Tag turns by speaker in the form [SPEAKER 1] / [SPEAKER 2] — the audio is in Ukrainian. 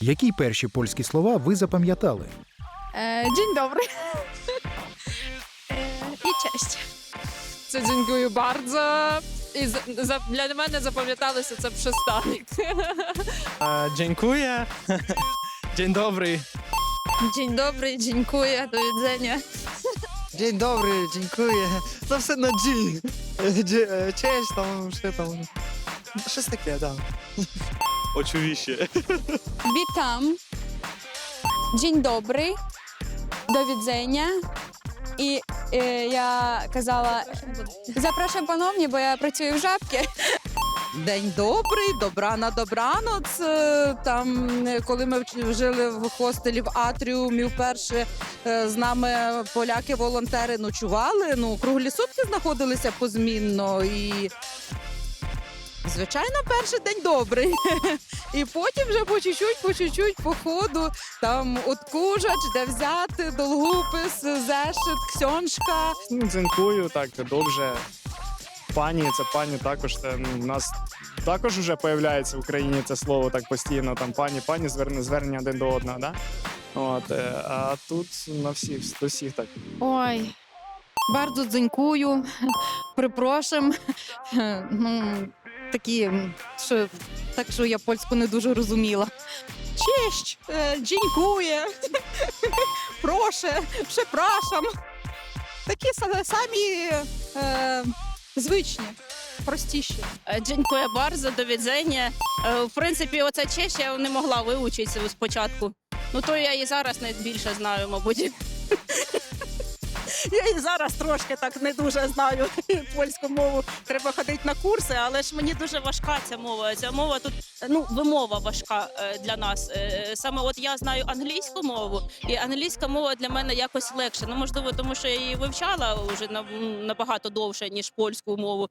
[SPEAKER 1] Які перші польські слова ви запам'ятали?
[SPEAKER 2] E, dzień dobry. E, I cześć.
[SPEAKER 3] Це дякую bardzo. І за, за- для мене запам'яталося це przystanek.
[SPEAKER 4] E, dziękuję. Dzień dobry.
[SPEAKER 2] Dzień dobry, dziękuję, do widzenia.
[SPEAKER 5] Dzień dobry, dziękuję. Zawsze na dzień. Dzie- e, Cześć, tam, що там. Щось таке, так.
[SPEAKER 4] Oczywiście.
[SPEAKER 6] Witam. Dzień dobry. До widzenia. І е, я казала, запрошую пановні, бо я працюю в жабці.
[SPEAKER 7] День добрий, добра на добраноц. Е, Там, е, коли ми вч- жили в хостелі в Атріумі, вперше е, з нами поляки-волонтери ночували. Ну, круглі сутки знаходилися позмінно. І, звичайно, перший день добрий. І потім вже по чуть-чуть, по чуть-чуть, по ходу, там откужач, де взяти, долгупис, зешит, ксьоншка.
[SPEAKER 8] Дзинкую, так, добре. Пані, це пані також. Це, ну, у нас також вже появляється в Україні це слово так постійно. Там пані, пані, звернення, звернення один до одного, да? От, е, а тут на всіх, до всіх так.
[SPEAKER 6] Ой, bardzo дзенькую, припрошим. Ну, такі, що, так що я польську не дуже розуміла.
[SPEAKER 7] Честь, е, дзінькує, проше, прzepraszam. Такі самі е, звичні, простіші.
[SPEAKER 9] Е, Дякую bardzo, до відзення. Е, В принципі, оця честь я не могла вивчитися спочатку. Ну то я і зараз не більше знаю, мабуть. Я і зараз трошки так не дуже знаю польську мову. Треба ходити на курси, але ж мені дуже важка ця мова. Ця мова тут ну вимова важка е, для нас. Е, Саме от я знаю англійську мову, і англійська мова для мене якось легше. Ну можливо, тому що я її вивчала вже на- набагато довше ніж польську мову.